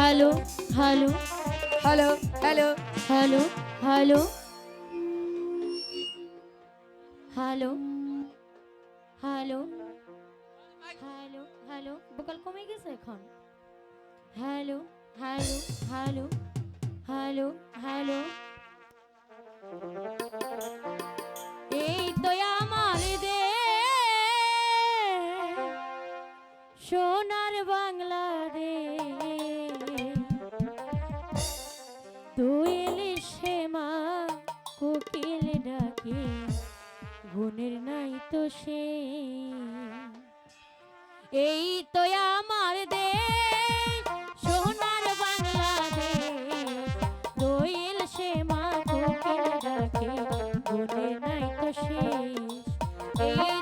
Hello hello hello hello hello hello hello hello hello hello vocal কমে গেছে এখন hello hello hello hello hello এই তো আমার দেশ, সোনার বাংলাদেশ। সে মা কোকিল ডাকে বলে নাই তো শেষ। এই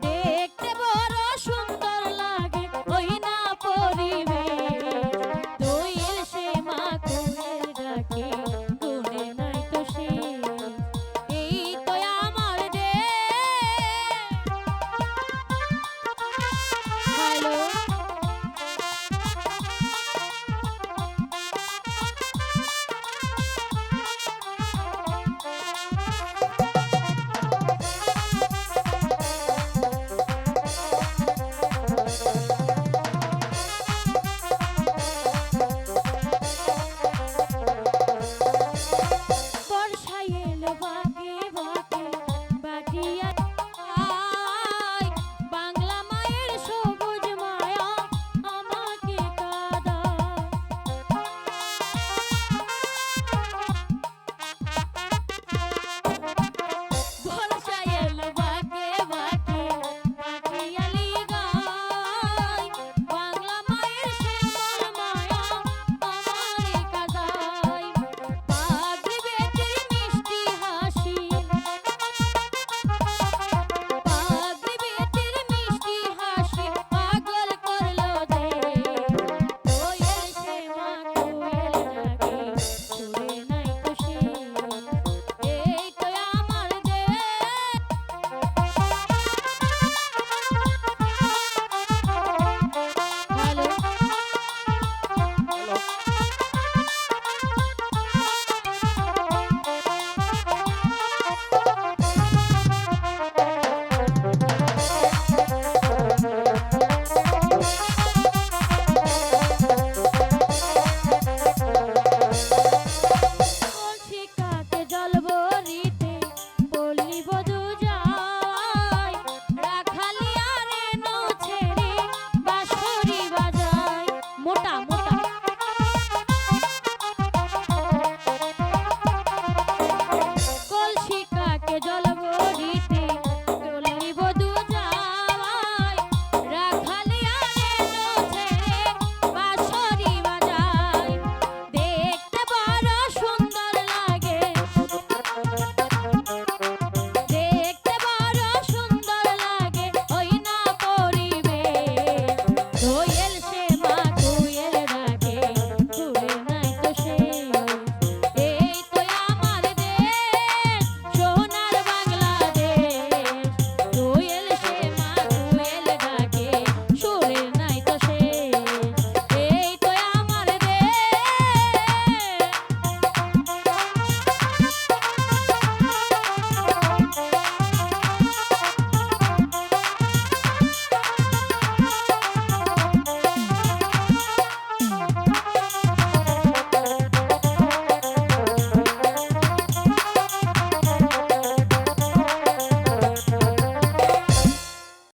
Day.